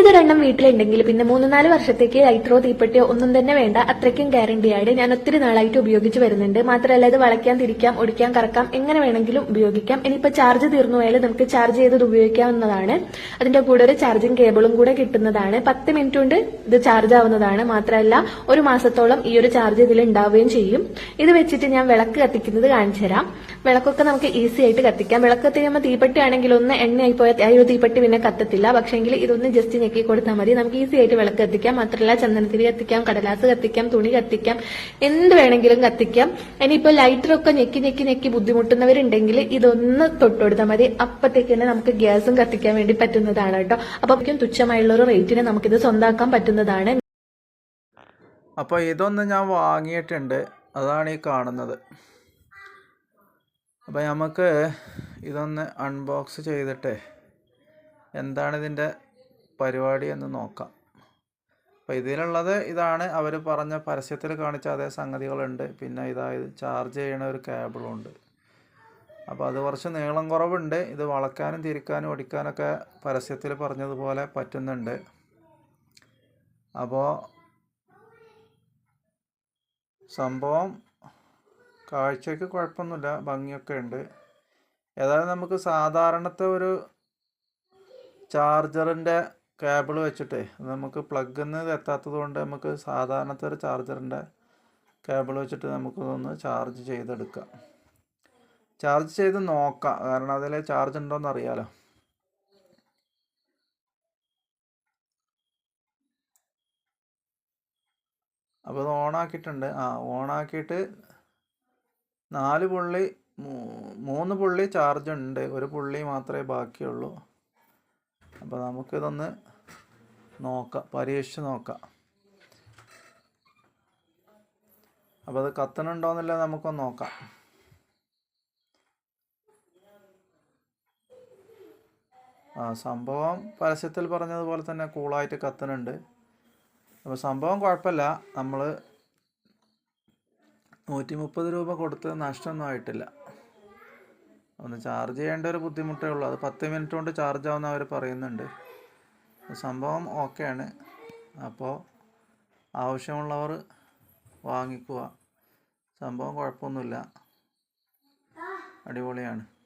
ഇതൊരെണ്ണം വീട്ടിലുണ്ടെങ്കിൽ പിന്നെ മൂന്ന് നാല് വർഷത്തേക്ക് ലൈറ്ററോ തീപ്പെട്ടിയോ ഒന്നും തന്നെ വേണ്ട. അത്രയ്ക്കും ഗ്യാരണ്ടിയായിട്ട് ഞാൻ ഒത്തിരി നാളായിട്ട് ഉപയോഗിച്ച് വരുന്നുണ്ട്. മാത്രമല്ല ഇത് വളയ്ക്കാൻ തിരിക്കാം ഒടിക്കാൻ കറക്കാം എങ്ങനെ വേണമെങ്കിലും ഉപയോഗിക്കാം. ഇനിയിപ്പോൾ ചാർജ് തീർന്നു പോയാലും നമുക്ക് ചാർജ് ചെയ്തത് ഉപയോഗിക്കാവുന്നതാണ്. അതിന്റെ കൂടെ ഒരു ചാർജിങ് കേബിളും കൂടെ കിട്ടുന്നതാണ്. പത്ത് മിനിറ്റ് കൊണ്ട് ഇത് ചാർജ് ആവുന്നതാണ്. മാത്രമല്ല ഒരു മാസത്തോളം ഈ ഒരു ചാർജ് ഇതിൽ ഉണ്ടാവുകയും ചെയ്യും. ഇത് വെച്ചിട്ട് ഞാൻ വിളക്ക് കത്തിക്കുന്നത് കാണിച്ചു തരാം. വിളക്കൊക്കെ നമുക്ക് ഈസി ആയിട്ട് കത്തിക്കാം. വിളക്ക് കത്തിക്കുമ്പോൾ തീപ്പെട്ടി ആണെങ്കിൽ ഒന്ന് എണ്ണയായി പോയാൽ ആ ഒരു തീപ്പെട്ടി പിന്നെ കത്തത്തില്ല. പക്ഷേങ്കിൽ ഇതൊന്ന് ജസ്റ്റ് ഞെക്കി കൊടുത്താൽ മതി. നമുക്ക് ഈസി ആയിട്ട് വിളക്ക് കത്തിക്കാം. മാത്രമല്ല ചന്ദനത്തിരി കത്തിക്കാം കടലാസ് കത്തിക്കാം തുണി കത്തിക്കാം എന്ത് വേണമെങ്കിലും കത്തിക്കാം. ഇനിയിപ്പോ ലൈറ്ററൊക്കെ ഞെക്കി ഞെക്കി ഞെക്കി ബുദ്ധിമുട്ടുന്നവരുണ്ടെങ്കിൽ ഇതൊന്ന് തൊട്ടുകൊടുത്താൽ മതി. അപ്പത്തേക്ക് തന്നെ നമുക്ക് ഗ്യാസും കത്തിക്കാൻ വേണ്ടി പറ്റുന്നതാണ് കേട്ടോ. അപ്പൊ തുച്ഛമായുള്ള ഒരു റേറ്റിന് നമുക്കിത് സ്വന്താക്കാൻ പറ്റുന്നതാണ്. അപ്പോൾ ഇതൊന്ന് ഞാൻ വാങ്ങിയിട്ടുണ്ട്. അതാണ് ഈ കാണുന്നത്. അപ്പോൾ നമുക്ക് ഇതൊന്ന് അൺബോക്സ് ചെയ്തിട്ട് എന്താണ് ഇതിന്റെ പരിപാടി എന്ന് നോക്കാം. അപ്പോൾ ഇതിലുള്ളത് ഇതാണ്. അവർ പറഞ്ഞ പരസ്യത്തിൽ കാണിച്ച അതേ സംഗതികളുണ്ട്. പിന്നെ ഇതായത് ചാർജ് ചെയ്യണ ഒരു കേബിളും ഉണ്ട് അപ്പോൾ അത് കുറച്ച് നീളം കുറവുണ്ട്. ഇത് വളക്കാനും തിരിക്കാനും ഒടിക്കാനൊക്കെ പരസ്യത്തിൽ പറഞ്ഞതുപോലെ പറ്റുന്നുണ്ട്. അപ്പോൾ സംഭവം കാഴ്ചയ്ക്ക് കുഴപ്പമൊന്നുമില്ല. ഭംഗിയൊക്കെ ഉണ്ട്. ഏതായാലും നമുക്ക് സാധാരണത്തെ ഒരു ചാർജറിന്റെ കേബിൾ വെച്ചിട്ട് നമുക്ക് പ്ലഗ് നിന്ന് എത്താത്തത് കൊണ്ട് നമുക്ക് സാധാരണത്തെ ഒരു ചാർജറിന്റെ കേബിൾ വെച്ചിട്ട് നമുക്കിതൊന്ന് ചാർജ് ചെയ്തെടുക്കാം. ചാർജ് ചെയ്ത് നോക്കാം. കാരണം അതിൽ ചാർജ് ഉണ്ടോയെന്ന് അറിയാലോ. അപ്പോൾ ഇത് ഓണാക്കിയിട്ടുണ്ട്. ആ ഓണാക്കിയിട്ട് നാല് പുള്ളി മൂന്ന് പുള്ളി ചാർജ് ഉണ്ട്. ഒരു പുള്ളി മാത്രമേ ബാക്കിയുള്ളൂ. അപ്പോൾ നമുക്കിതൊന്ന് നോക്കാം പരീക്ഷിച്ച് നോക്കാം. അപ്പോൾ അത് കത്തണുണ്ടോയെന്നില്ല നമുക്കൊന്ന് നോക്കാം. ആ സംഭവം പരസ്യത്തിൽ പറഞ്ഞതുപോലെ തന്നെ കൂളായിട്ട് കത്തണുണ്ട്. അപ്പോൾ സംഭവം കുഴപ്പമില്ല. നമ്മൾ നൂറ്റി മുപ്പത് രൂപ കൊടുത്ത് നഷ്ടമൊന്നും ആയിട്ടില്ല. ഒന്ന് ചാർജ് ചെയ്യേണ്ട ഒരു ബുദ്ധിമുട്ടേ ഉള്ളൂ. അത് പത്ത് മിനിറ്റ് കൊണ്ട് ചാർജ് ആവുമെന്ന് അവർ പറയുന്നുണ്ട്. സംഭവം ഓക്കെയാണ്. അപ്പോൾ ആവശ്യമുള്ളവർ വാങ്ങിക്കുക. സംഭവം കുഴപ്പമൊന്നുമില്ല. അടിപൊളിയാണ്.